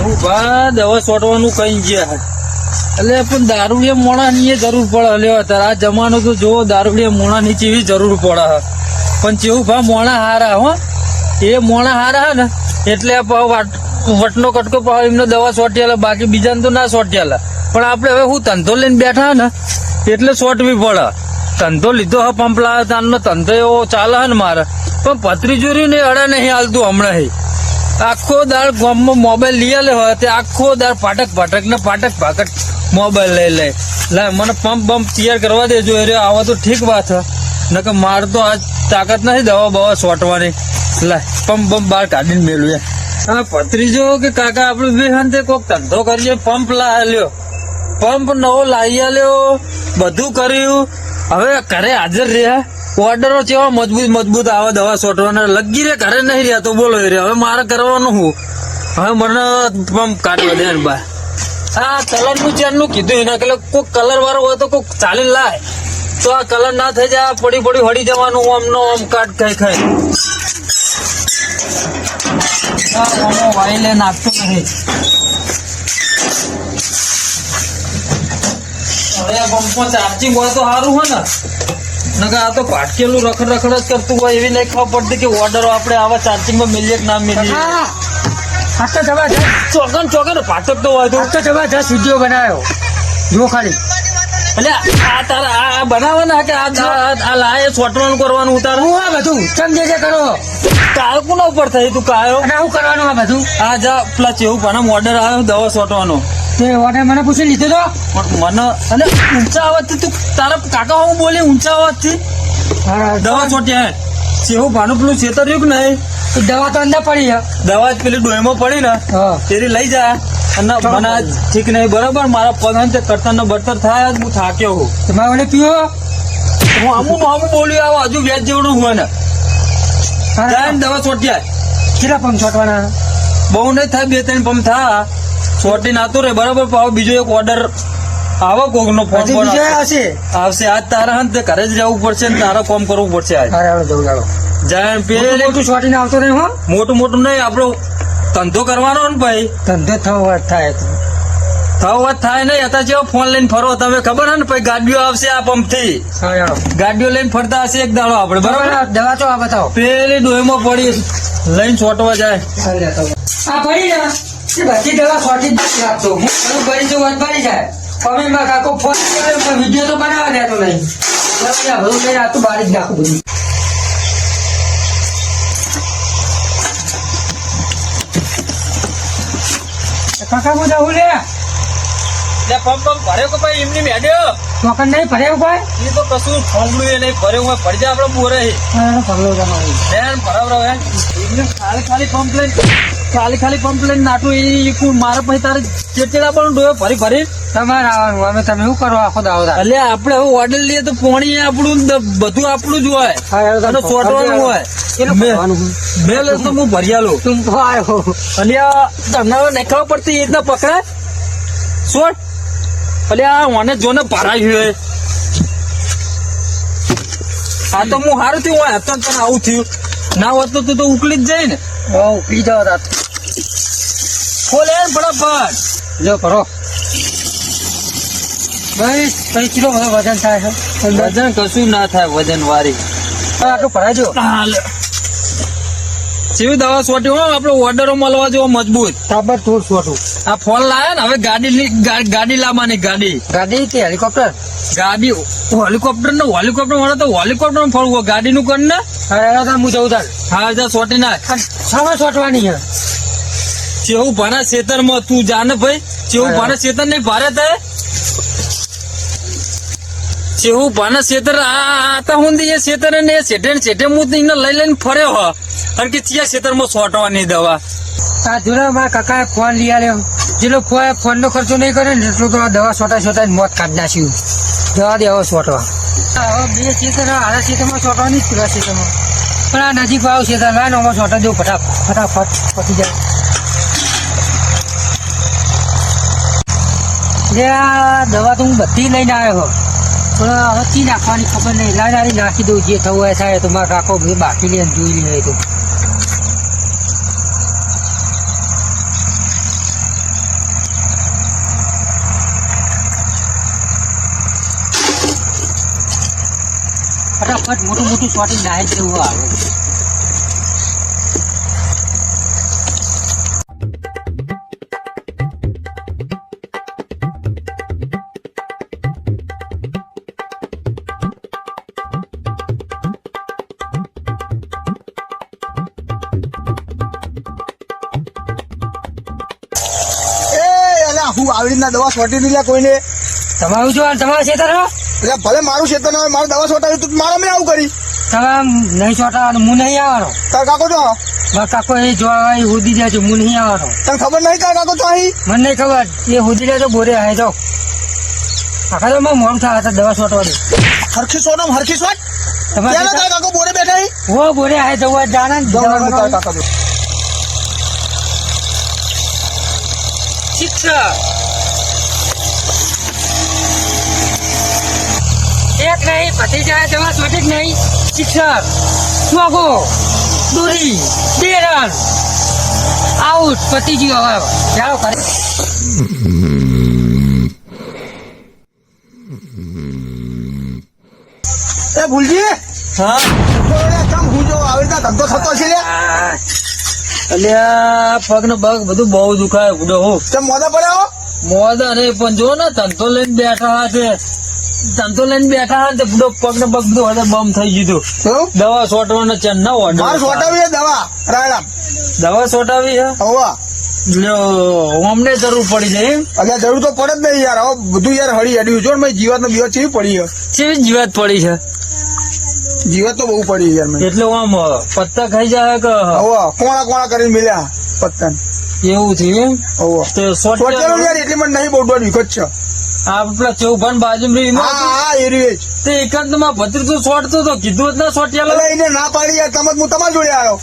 એવું બા દવા છોટવાનું કઈ ગયા એટલે પણ દારૂડિયા મોણા ની જરૂર પડે. લ્યો, અત્યારે આ જમાનો તો જો દારૂડિયા મોણા ની ચેવી જરૂર પડે. હે. પણ ચેવું ભા મોણા હારા, હો. એ મોણા હારા હે ને, એટલે વટનો કટકો પાવ એમને દવા સોટ્યાલે બાકી બીજાને તો ના સોટ્યાલે પણ આપણે હવે હું ધંધો લઈને બેઠા ને, એટલે સોટવી પડે. ધંધો લીધો હા પંપલા તારનો ધંધો એવો ચાલે ને મારે. પણ પત્રીજોરી ને અડા નહીં હાલતું હમણાં હે આખો દાળ ગામમાં મોબાઈલ લઈ આલે હોય તે આખો દાળ પાટક પાટક ને પાટક પાટક મોબાઈલ લઈ લે. લે, મને પંપ બંપ તૈયાર કરવા દેજો. એ આવા તો ઠીક વાત હે. નકર માર તો આજ તાકાત નથી દવા બવા સોટવાની. લે પંપ બંપ બહાર કાઢીને મેળવે હવે પત્રીજો કે કાકા, આપણે બે તે કોક ધંધો કરીએ પંપ લ્યો પંપ નવો લાવી આલ્યો, બધું કર્યું. હવે ઘરે હાજર રહ્યા. ઓર્ડરો કેવા મજબૂત મજબૂત આવે, દવા છોટવાના લગી રે, ઘરે નહીં રહ્યા તો બોલો રે હવે મારે કરવાનું હું હવે મને કાઢવા દે બા. આ કલર ચેનનું કીધું એના એટલે કોઈક કલર વાળો હોય તો કોઈક ચાલી લાય. તો આ કલર ના થઈ જાય પડી પડી હળી જવાનું, આમ નો આમ કાટ ખાઈ ખાઈ. વાઈ વાયલે નાખતો નહીં હવે પંપમાં ચાર્જિંગ હોય તો સારું હોય ને. નકર આ તો પાટકેલું રખડ રખડ જ કરતું હોય એવી નહીં ખબર પડતી કે ઓર્ડર આપણે આવા ચાર્જિંગમાં મિલીએ કે ના મિલીએ. પાટો જવા જબરજસ્ત ચોકન ચોકન પાટક તો હોય તો. આ તો જબરજસ્ત વીડિયો બનાવ્યો. જો ખાલી. એટલે આ તારા આ આ બનાવે ને કે આ આ- લાય છોટવાનું કરવાનું ઉતાર હું આ બધું? સમજે છે કરો. કાયો કોના ઉપર થઈ તું કાયો? હું કરવાનું આ બધું? આ જા પ્લસ એવું પણ ઓર્ડર આવ્યો દવા છોટવાનો તે ઓને મને પૂછી લીધો તો? પણ મને અને ઊંચા અવાજથી તું તારા કાકા હું બોલી ઊંચા અવાજથી? હા, દવા ચોટ્યા જેવું ભાનું પેલું છેતર્યું કે નહીં? દવા તો અંદર પડી દવા જ પેલી ડોયમાં પડી ને હા. તેરી લઈ જા. અને મને ઠીક નહીં બરાબર? મારા પગ તે કરતર ને બરતર થાય જ હું થાક્યો હું તમે ઓલે પીવો. હું અમુકનું બોલ્યું આવો હજુ વ્યાજ જેવડું હોય ને. જાય ને દવા ચોટ્યા કેટલા પંપ છોટવાના બહુ નહીં થાય બે ત્રણ પંપ થા. છોટી નાતું રે બરાબર પાછો બીજો એક ઓર્ડર આવો કોક નો ફોન બીજો આવશે. આવશે? આજ તારા હન તે ઘરે જ જવું પડશે ને તારા કોમ કરવું પડશે આજ. અરે હવે જવું ચાલો જાય ને મોટું છોટીને આવતો નહીં હો? મોટું મોટું નહીં આપણો ધંધો કરવાનો ને ભાઈ. ધંધો થવો વાત થાય. થવો વાત થાય નહીં અત્યારે જેવો ફોન લઈને ફરો તમે ખબર હે ને ભાઈ ગાડીઓ આવશે આ પંપથી ગાડીઓ લઈને ફરતા હશે એક દાડો આપણે બરાબર? દવા તો આ બતાવો. પેલી ડોહીમાં પડી લઈને છોટવા જાય. આ પડી ને એ બધી દવા ખોટી જ નથી આપતો. હું ઘણું કરી વાત ભરી જાય. મારા કાકો ફોન કર્યો વીડિયો તો બનાવવા દેતો નહીં. ભરું આ બધું લઈને બારી જ નાખું બધું. કાકા હું જાઉં લે. લે પંપ પંપ ભર્યો કે ભાઈ? એમની મેડ્યો મકાન નહીં ભર્યો ભાઈ? એ તો કશું ફોમલું એ નહીં ભર્યું હોય આપણે બોરે ભરલો હે એમને ખાલી ખાલી પંપ લઈને ખાલી ખાલી પંપ લઈને નાટું એ મારે પછી તારે ચેચેડા પણ ડોયો ભરી ભરી તમારે આવવાનું અમે તમે શું કરો આખો દાવો એટલે આપણે હવે ઓર્ડર લઈએ તો પોણી આપણું બધું આપણું જ હોય. હા, ચોટવાનું હોય. બે- લસ તો હું ભરિયાલો તું આવ્યો અને આ તમને ખબર પડતી એ રીતના પકડાય એટલે આ મને જોને ભરાયું હોય આ તો હું સારું થયું હોય તો તને આવું થયું. ના હોત તો તું તો ઉકલી જ જાય ને બહુ પી જાઓ તાર. ખોલે બરાબર જો કરો. ભાઈ કઈ કિલો બધો વજન થાય છે. વજન કશું ના થાય વજન વારી. આટલું ભરાજો જેવી દવા સોટી હોય આપણે ઓર્ડરો મળવા જેવો મજબૂત. તાબર થોડ છોટું આ ફોન લાયા ને હવે ગાડી ગાડી લાવવાની ગાડી. ગાડી કે હેલિકોપ્ટર ગાડી હેલિકોપ્ટરનું હેલિકોપ્ટર મળે તો હેલિકોપ્ટરમાં ફરવું ગાડી નું? કર ને હું જઉં તાર. હા જા સોટી ના સામે છોટવાની છે. ચેવું ભાના ખેતરમાં તું જાને ભાઈ. ચેવું ભાના ખેતર નહીં ભારે તે. ચેવું ભાના ખેતર આ તો હુંદી એ ખેતર ને શેઠે ને શેઠે હું લઈ લઈને ફર્યો હ. કારણ કે ચિયા ખેતરમાં છોટવાની દવા? આ જૂના મારા કાકાએ ફોન લઈ આવ્યો જેટલો ફોન ફોન નો ખર્ચો નહીં કરે ને એટલો તો આ દવા છોટા છોટા મોત કાઢી નાખ્યું. દવા દે હવે છોટવા હવે બે ખેતર આના ખેતરમાં છોટવાની જ પેલા ખેતરમાં. પણ આ નજીક આવું ખેતર ના નોમાં છોટા દેવું ફટાફટ ફટાફટ પતી જાય. દવા તો હું બધી લઈને આવ્યો પણ હવે ચી નાખવાની ખબર નહીં. લાઈ નાખી દઉં જે થવું હોય થાય. તો મારે રાખો બાકી લઈને જોઈ લઈએ તો. ફટાફટ મોટું મોટું શોટિંગ નાહી જેવું આવે એ હું આવી રીતના દવા છોટી દીધા કોઈને. તમારું જો તમારા ખેતર? એટલે ભલે મારું ક્ષેત્ર ના મારું દવા છોટાવી તું મારે મેં આવું કરી. તમે નહીં છોટાવાનું હું નહીં આવવાનો. તાર કાકો જો મારા કાકો એ જોવા એ હોદી જાય છે હું નહીં આવવાનો. તને ખબર નહીં તાર કાકો તો અહીં મને નહીં ખબર એ હોદી જાય તો બોરે આવે તો આખા તો મોડું થાય હતા દવા છોટવાની હરખી સોનો હરખી સોટ તમે કાકો બોરે બેઠા હો? બોરે આવે તો જાણે. કાકા શિક્ષક! નહીં પતી જાય છોટી જ નહીં. શિક્ષક મોગો દૂરી બે રન આઉટ પતી ગયું હવે ચાલો કરે. એ ભૂલજી? હા? કેમ હું આવી રીતના ધંધો થતો છે લે. અલ્યા પગ ને બગ બધું બહુ દુખાય બુડો હો. તેમ મોદા પડ્યા હો? મોદા રે પણ જો ને તંતો લઈને બેઠા છે. તંતો લઈને બેઠા હા બધો પગ ને પગ બધું હવે બમ થઈ ગયું દવા સોટવાનો ચેન ન ઓર્ડર છોટાવી દવા. રાયણામ દવા સોટાવી છે? હોવા. અમને જરૂર પડી જાય અલ્યા જરૂર તો પડે જ નહીં યાર. હવે બધું યાર હળી અડ્યું ને મેં જીવાત નો બીવાત કેવી પડી છે? કેવી જીવાત પડી છે? જીવાત તો બહુ પડી યાર એટલે આમ પત્તા ખાઈ જાય કે? હોવા કોણા કોણા કરીને મિલ્યા પત્તા એવું થયું હોવા. તે છોટેલું સોટ યાર એટલી મને નહીં બહુ વિકત છે. આપડા ચૌભાન બાજુ હા હા એ રહ્યું તે એકાંતમાં ભત્રીસો સોટતો તો કીધું જ ના એટલે એને ના પાડી તમે હું તમારા જોડે આવ્યો.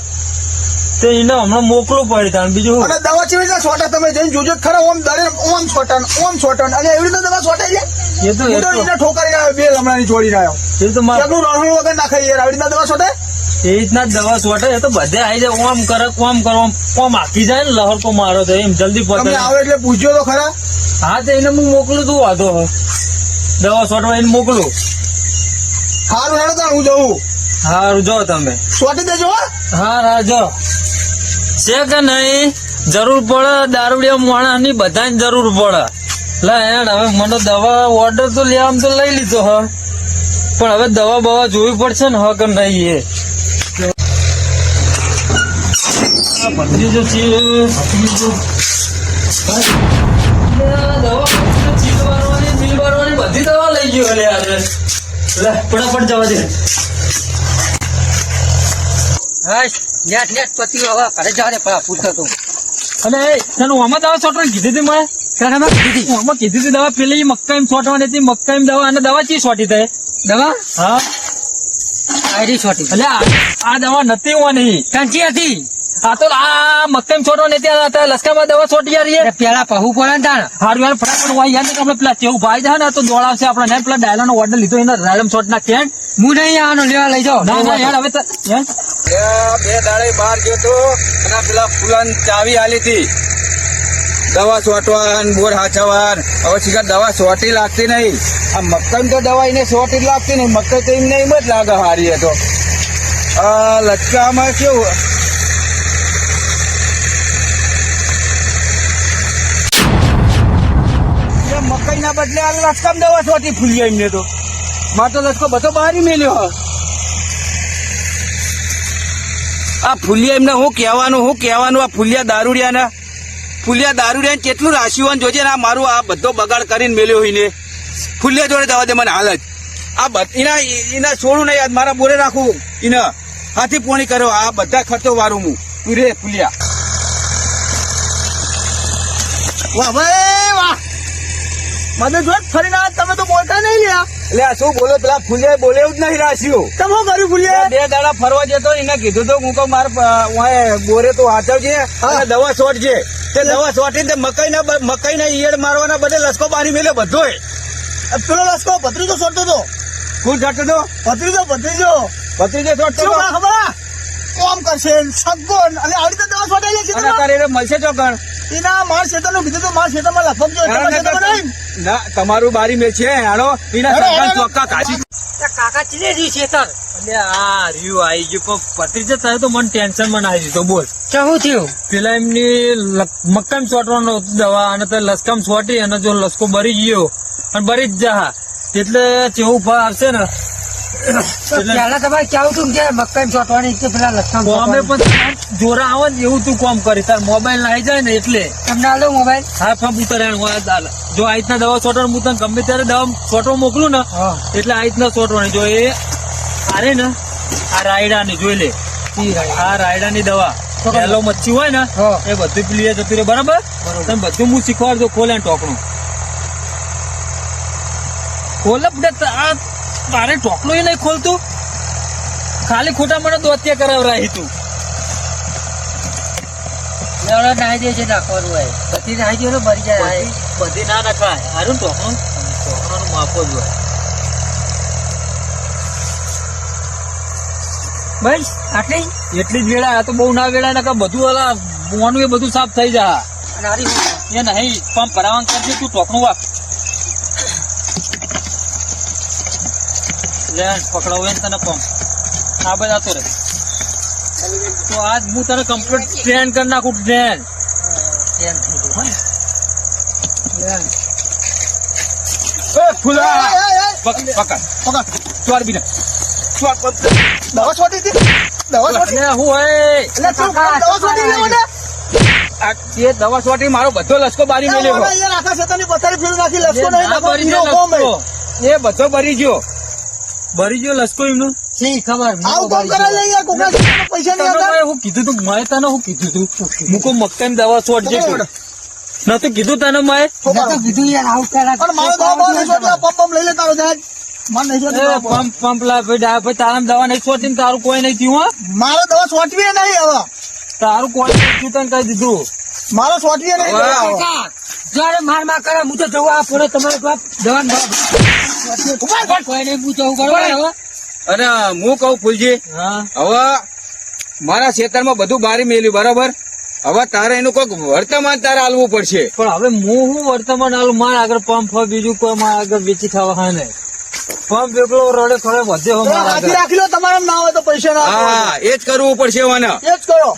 તે એને હમણાં મોકલો પડી તાણ બીજું અને દવા ચીવી ના છોટા? તમે જઈને જોજો ખરા ઓમ દરે ઓમ છોટન ઓમ છોટન અને એવી રીતે દવા છોટાઈ જાય? એ તો એને ઠોકારી આવ્યો બે હમણાં છોડી આવ્યો એ તો મારું રણું વગર નાખાઈ યાર આવી રીતના દવા છોટે એ રીતના દવા સોટે એ તો બધે આવી જાય. ઓમ કરે કોમ કરો ઓમ આખી જાય ને લહર કો મારો તો એમ જલ્દી તમે પતે આવો એટલે પૂછ્યો તો ખરા. હા તો એને હું મોકલું તું વાંધો. દવા સોટવા એને મોકલું. હારું હેડો તાણ હું જઉં હારું જો તમે. છોટી દેજો હા. હા જો. છે કે નહીં? જરૂર પડે દારૂડિયા માણસની બધાને જરૂર પડે. લે હેડ હવે મને દવા ઓર્ડર તો લેવા તો લઈ લીધો હ. પણ હવે દવા બવા જોવી પડશે ને હ કે નહીં એ આ ભત્રીજો દવા બધી લઈ ગયો લે આજે લે ફટાફટ જવા દે હશ નેટ નેટ પતિ હવે ઘરે જવા દે પેલા પૂછતો તું અને તને આમાં દવા છોટવાની કીધી હતી મેં તને કીધી હતી. આમાં કીધી હતી દવા પેલી મક્કાઈમ છોટવાની હતી મક્કાઈમ દવા અને દવા ચી છોટી થાય દવા? હા. આયરી છોટી. એટલે આ આ દવા નથી હોવાની. કાંચી હતી? આ તો આ મક્કાઈમ છોટવાની હતી આ તો લસકામાં દવા છોટી એટલે પેલા પહુ પડે ને તાણ. હારું યાર ફટાફટ વાય યાર આપણે પેલા ચેવું ભાઈ જાય ને તો દોડાવશે આપણે ને પેલા ડાયલાનો ઓર્ડર લીધો એના રાયલમ છોટ ના કેન હું નહીં આવવાનો લેવા લઈ જાઓ. ના ના યાર હવે તો બે દાડે બહાર ગયો તો અને પેલા ફૂલાન ચાવી આલી હતી. દવા સોટવાન બોર હાચવાન હવે દવા સોટી લાગતી નહીં. આ મક્કમ તો દવા એને જ લાગતી નહીં. મક્કઈ તો એમને એમ જ લાગે હારી હતો આ લચકામાં કેવું? મકાઈ ના બદલે આ લચકામ દવા સોટી ફૂલી એમને તો. માર તો લચકો બધો બહાર મેલ્યો આ ફુલિયા એમને હું કહેવાનું હું કહેવાનું, આ ફુલિયા દારૂડિયાના, ફુલિયા દારૂડિયાને કેટલું રાશિવાન જોજે ને આ મારું આ બધો બગાડ કરીને મેલ્યો હોય ને. ફુલિયા જોડે દવા દે મને હાલ જ. આ એના એના છોડું નહીં મારા બોરે રાખું. એના હાથી પોણી કર્યો, આ બધા ખર્ચો વારું હું. તું રે ફુલિયા. વાહ મને જો ફરીના તમે તો બોલતા નહીં લ્યા એટલે આ શું બોલો? પેલા ફૂલે બોલે જ નહીં રાશિઓ તમે કર્યું ફૂલે? બે દાડા ફરવા જતો એને કીધું તો હું કહું મારે બોરે તો હાચવજે અને દવા છોડજે. તે દવા છોટી તે મકાઈ ના મકાઈ ના ઈયળ મારવાના બદલે લસકો બારી મેલે બધોય પેલો લસકો ભત્રીજો છોડતો તો. કોણ છાંટતો તો? ભત્રીજો ભત્રીજો ભત્રીજો છોડતો શું તો ખબર? કોમ કરશે સગોન અને આવી રીતે દવા છે અને તારે એને મળશે ચોકણ? એના માર ક્ષેત્રનું કીધું તો માર ક્ષેત્રમાં લગભગ જો તમારા ના બારી મેલ છે હાલો એના સરકાર ચોક્કા કાઢી કાકા ચીલે રહ્યું છે એટલે આ રહ્યું આવી ગયું પણ ભત્રીજા તારે તો મને ટેન્શનમાં આવી દીધો બોલ. શું થયું? પેલા એમની ચોટવાનો દવા અને તે લસકામ ચોટી અને જો લસકો બરી ગયો અને બરી જ જા. એટલે ચેવું ફળ આવશે ને? તો પહેલા તમારે કેવું તું કે મકાઈ ચોટવાની કે પેલા લખન અમે પણ જોરા આવે ને એવું તું કોમ કરી. તાર મોબાઈલ ના આવી જાય ને એટલે. તમને આલો મોબાઈલ હા ઉતરાણ હોય દાલ જો આ રીતના દવા છોટવાનું હું તને ગમે ત્યારે દવા છોટવા મોકલું ને એટલે આ રીતના છોટવાની. જો એ આરે ને આ રાયડા ની જોઈ લે. આ રાયડા. ની દવા. પેલો મચ્છી હોય ને એ બધું પીલીએ જતું રહે. બરાબર? તમે બધું હું શીખવાડજો ખોલે ને ટોકણું. ખોલે પડે આ ટોકલો એ નહીં ખોલતું? ખાલી ખોટા મને દોત્યા કરાવરાય તું. લેવડા નાહી દે છે નાખવાનું હોય. બધી નાહી દે મરી જાય. બધી ના નખાય. હારું ટોકણું ટોકણાનું માપો જ હોય. બસ આટલી? એટલી જ વેળા તો બહુ ના વેળા નકા બધું ઓલા મોનું એ બધું સાફ થઈ જા એ નહીં પંપ ભરાવાનું કરજે તું ટોકણું વાપ. લે પકડાવ એને તને પંપ આ બધા તો રે તો આજ હું તને કમ્પ્લીટ ટ્રેન કરી નાખું ટ્રેન ધ્યાન થઈ ગયું ફૂલા! એ, એ, એ, પકડ પકડ. પકડ. ચોર બીને. ચોર દવા હું મને. એ છોટી મારો બધો લસકો બારી મેલ્યો આખા નાખી નહીં. લસકો. એ બધો ભરી ગયો. ભરી ગયો લસકો એમનો. શી ખબર આવું કામ કરાય લે યાર કોકના પૈસા નહીં આવતા? હું કીધું તું મેં તને હું કીધું તું. મૂકો મક્કાની દવા છોડજે તું નતું કીધું તને મેં મેં તો કીધું યાર આવું પેલા અને મારો દવા બહુ નહીં છોડતા, પંપ પંપ લઈ લે તારો જહાજ. છોડતી એ દવા બહુ. પંપ પંપ લા ભાઈ ડા ભાઈ તારામાં દવા નહીં છોડતી તારું કોઈ નહીં થયું મારો દવા છોટવી નહીં હવે. તારું કોઈ નહીં થયું તને કહી દીધું. મારો છોટવી નહીં જ્યારે મારમાં કરે હું તો જવા તમારે બાપ જવાન બાપ અને હું કહું ફૂલજી હા. હવે મારા ખેતરમાં બધું બારી મેલ્યું બરાબર? હવે તારે એનું કોઈક વર્તમાન તારે હાલવું પડશે. પણ હવે હું હું વર્તમાન આલું મારા આગળ પંપ હોય બીજું કોઈ મારા આગળ વેચી ખાવા હા નહીં. પંપ એકલો રડે ખડે વધે હો મારા રાખી લો તમારે ના હોય તો પૈસા ના હા એ જ કરવું પડશે મને. એ જ કરો.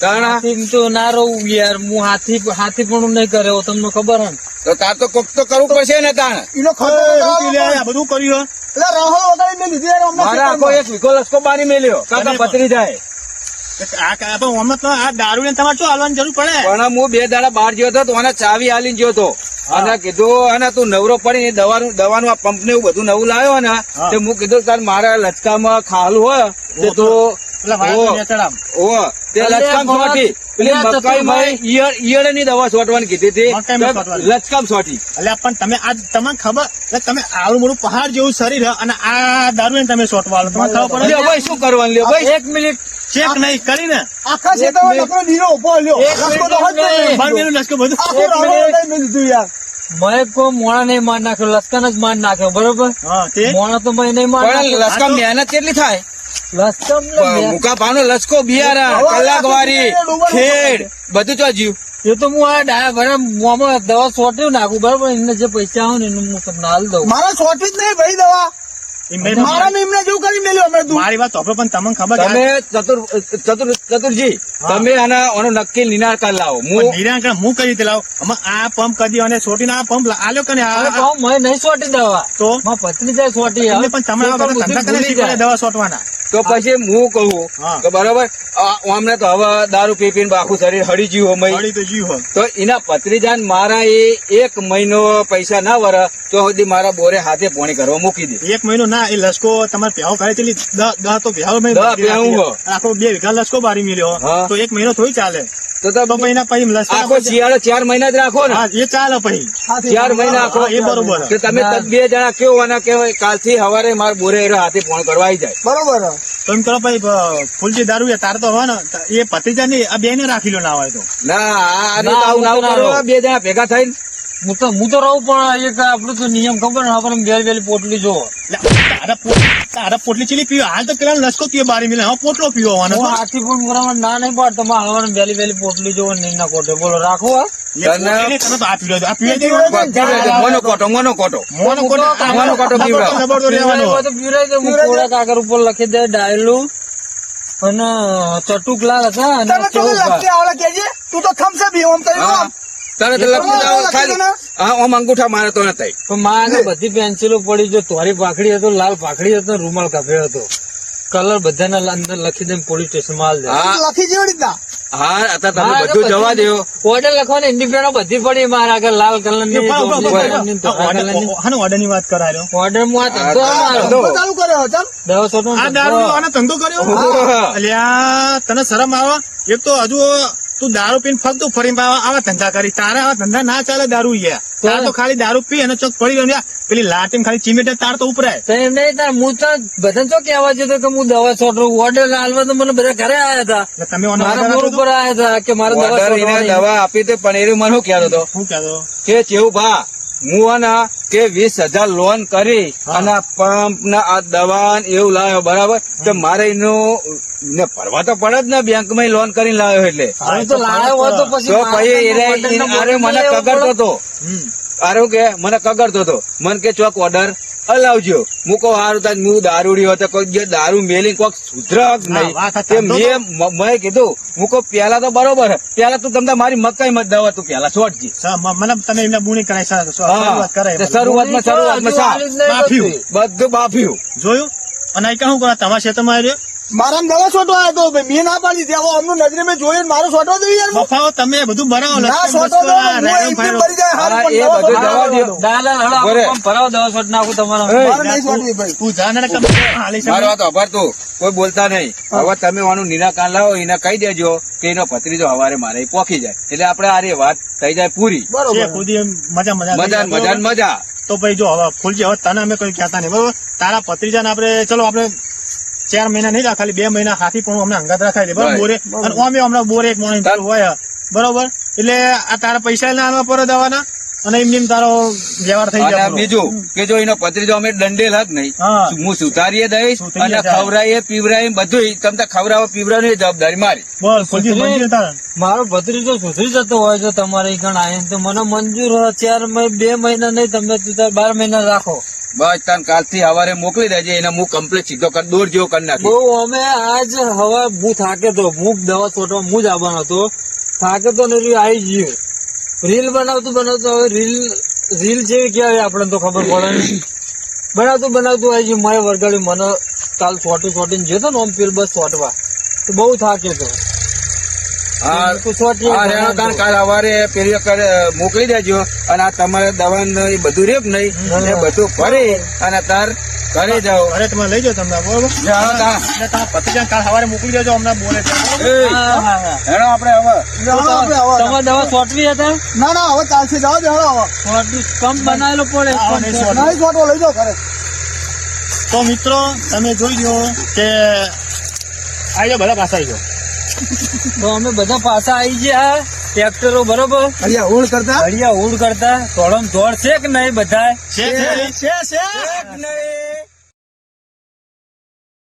તાણા? તો ના રહું યાર હું હાથી હાથી પણ નહીં કરે હો, તમને ખબર હે ને? તો તાર તો કોક તો કરવું પડશે ને તાણ. એનો ખર્ચો બધું કર્યું એટલે રાહુલ વગાડી મેં લીધી મારા આખો એક વીઘો લસકો બારી મેલ્યો કાકા પતરી જાય. આ કા- પણ હમણાં તો આ દારૂ ને તમારે શું હાલવાની જરૂર પડે? પણ હું બે દાડા બહાર ગયો હતો તો એને ચાવી હાલી ગયો હતો. અને કીધું અને તું નવરો પડી દવાનું દવાનું આ પંપ ને એવું બધું નવું લાવ્યો ને તે હું કીધું તાર મારા લચકામાં ખાલું હોય તે ને દવા કીધી હતી. લચકામ એટલે પણ તમે તમને ખબર? તમે આવડું મોટું પહાડ જેવું શરીર અને આ દારૂ ને તમે શોટ વાળો તમને ખબર પડે? શું કરવાનું લ્યો ભાઈ? એક મિનિટ ચેક નહીં આખા ઊભો લ્યો. તો લશ્કર બધું. આખું મેં યાર. મેં કોઈ મોણા નહીં માર નાખ્યો લસકન જ માર નાખ્યો બરોબર? મોણા તો મેં નહીં માર પણ મહેનત કેટલી થાય? મુકા પાનો લસકો બિયારા કલાક વારી ખેડ બધું તો જીવ. એ તો હું આ ડાયા ભરા મોમાં દવા સોટ્યું નાખું બરાબર એમને જે પૈસા આવે ને એનું હું તમને હાલ દઉં. મારા છોટવી જ નહીં ભાઈ દવા. દવા. તો? તો પછી હું કહું કે બરોબર અમને તો હવે દારૂ પી પીને આખું શરીર હળી ગયું હોય તો જીવ હોય. તો એના પત્રીજાન મારા એ એક મહિનો પૈસા ના વર તો સુધી મારા બોરે હાથે પોણી કરવા મૂકી દે. એક મહિનો ના એ લસકો તમારે પ્યાવ કરે છે દહ તો પ્યાવ. આખો બે વીઘા લસકો બારી મેલ્યો તો એક મહિનો થોડી ચાલે. તો મહિના પછી આખો શિયાળો ચાર મહિના જ રાખો ને. એ ચાલે પછી. ચાર મહિના આખો. એ બરોબર. તો તમે બે જણા કેવો અને કેવાય? કાલથી સવારે મારા બોરે હાથે ફોન કરવા આવી જાય. બરોબર. તમે કરો ભાઈ ફૂલજી દારૂ એ તાર તો હોય ને એ ભત્રીજા નહીં આ બે ને રાખી લો ના હોય તો. ના આ આ ના, રીતે આવું ના ના કરો. બે જણા ભેગા થઈને હું તો હું તો રહું પણ એક આપણું તો નિયમ ખબર ને આપણે વેલી વેલી પોટલી જોવો એટલે તારા પોટ- તારા પોટલી ચીલી પીવો? હાલ તો પેલા લસકો પીવો બારી મિલે. હવે પોટલો પીવો હોવાનો આખી પણ બરાબર ના નહીં પાડતો તમે હવારે વેલી વેલી પોટલી જોવો નહીં ના કોટે બોલો રાખો હા? હું કોરા લખી દે ડાયલું. અને ચટુકલાલ હતા અને તને તો તું તો થમસે બી ઓમ કર્યું હા તો લખી દો ખાલી હા ઓમ અંગૂઠા મારે તો નથી. પણ માં બધી પેન્સિલો પડી જો તોરી પાખડી હતો લાલ પાખડી હતો રૂમાલ કાપ્યો હતો. કલર બધાના અંદર લખી દે પોલીસ સ્ટેશનમાં દે. હા. લખી જેવી રીતના? હા અત્યારે તમે બધું જવા દેવો ઓર્ડર લખવાની ઇન્ડિપેન્ડન્ટ બધી પડી મારા આગળ લાલ કલરની order ની વાત કરાયો? ઓર્ડરમાં ધંધો ચાલુ કર્યો ચાલ. આ દારૂ આનો ધંધો કર્યો? અલ્યા તને શરમ આવે? એક તો હજુ તું દારૂ પીને ફક્ત ફરી આવા આવા ધંધા કરી તારા આવા ધંધા ના ચાલે દારૂ યા. તાર તો ખાલી દારૂ પી અને ચોક પડી રહ્યો પેલી લાટીમ ખાલી ચીમેટે તાર તો ઉપરાય. તો એમ નહીં તાર હું તો બધા શું કહેવા જતો કે હું દવા છોડું. ઓર્ડર હાલવા તો મને બધા ઘરે આવ્યા હતા. તમે ઓર્ડર મારા મોર ઉપર આવ્યા હતા કે મારે. દવા આપી હતી પણ એ મને શું કહેતો હતો? શું કહેતો? કે ચેવું ભા હું કે વીસ હજાર લોન કરી અને પંપ ને આ દવા એવું લાવ્યો બરાબર? તો મારે એનું ને ભરવા તો પડે જ ને બેંકમાં લોન કરીને લાવ્યો એટલે. તો લાયો તો પછી તો મને કગડતો. હતો. અરે કે મને કગડતો હતો. મને કે ચોક ઓર્ડર હલાવજો મૂકો હારું તાજ હું દારૂડી હતો કોઈ જે દારૂ મેલી કોક સુધર જ હા, વાત નહીં તે મેં મ- કીધું મૂકો પેલા તો બરોબર. પેલા તું તમને મારી મકાઈ મત દવા તું પેલા છોડજી મને તમે એમને બુણી કરાય સર શરૂઆત કરાય શરૂઆતમાં શરૂઆતમાં. બધું. બધું બાફ્યું. જોયું? અને અહીં કહું કરા તમારા ક્ષેત્રમાં આવ્યો? મારા દવા છોટો આવ્યો હતો ભાઈ મેં ના પાડી દીધી હવે અમનું નજરે મેં જોયું મારો છોટો દઈ યાર તમે બધું ભરાવો ના છોટો દો આ હું રાયડો એકદમ ફાયડો. મરી જાય હારું હા, પણ એ બધું જવા આવ્યો દ્યો. હળો ભરાવો દવા છોટ નાખું તમારો મારે નહીં છોટવી ભાઈ. તું જા ને તમે છે. મારી વાત અભાર તું. કોઈ બોલતા નહીં. હવે તમે આનું નિરાકરણ લાવો એને કહી દેજો કે એનો ભત્રીજો હવારે મારે પોખી જાય. એટલે આપણે આ રે વાત થઈ જાય પૂરી. એમ મજા મજા. મજા મજા ને મજા. તો ભાઈ જો હવે ફૂલજી હવે તને અમે કોઈ કહેતા નહીં. બરોબર? તારા ભત્રીજાને આપણે ચલો આપણે ચાર મહિના નહીં રાખ, ખાલી બે મહિના હાથી પણ અમને અંગાત રખાય બરોબર બોરે અને અમે હમણાં બોરે એક મોણ હોય બરોબર? એટલે આ તારા પૈસા ના આલવા પર દવાના? અને એમ એમ તારો વ્યવહાર થઈ જાય બીજું કે જો એનો ભત્રીજો અમે દંડેલ જ નહીં. હું. સુધારીએ દઈશ અને ખવરાઈએ ખવડાવીએ પીવડાવીએ બધું તમને ખવડાવો પીવડાવવાની જવાબદારી મારી. છે મારો ભત્રીજો સુધરી જતો હોય છે તમારે કણ આવીને તો મને મંજૂર ચાર બે મહિના નહીં તમે બાર મહિના રાખો. બસ તને કાલથી સવારે મોકલી દેજે, એને હું કમ્પ્લીટ સીધો કર દોર જેવો કરી નાખી બહુ અમે આજ હવે હું થાકે તો હું દવા છોટવા હું જ આવવાનો હતો. થાકે તો ને આવી ગયું. રીલ બનાવતું બનાવતું હવે રીલ રીલ જેવી કહેવાય આપણને તો ખબર પડે બનાવતું બનાવતું આવી ગયું, મારે વરગાડ્યું, મને કાલ છોટું છોટીને જતો ને ઓમ પેલ બસ છોટવા. તો બહુ થાક્યો તો હા તો છોટીએ હા રેણો તાણ કાલ સવારે પેલી મોકલી દેજો અને આ તમારે દવા બધું રેપ નહીં. એ બધું ફરી અને તાર ઘરે જાઓ. અરે તમે લઈ જાઓ તમને બરોબર? જાઓ ભત્રીજાને કાલ સવારે મોકલી દેજો અમને બોલે છે. એ, હા, હા, હા. હેણો આપણે હવે. તમારે દવા સોટવી હતા ના ના હવે ચાલશે જવા દે હળો હવે. છોટવી કમ બનાવેલો પડે નહીં સોટવો. લઈ જાઓ ઘરે. તો મિત્રો તમે જોઈ લો કે આવી જાઓ બધા પાછા આવી જાઓ. તો અમે બધા પાછા આવી ગયા ટ્રેક્ટરો બરોબર. અહીંયા હોળ કરતા? હળિયા ઉડ કરતા. તોડમ તોડ છે કે નહીં બધા છે છે છે છે. નહીં?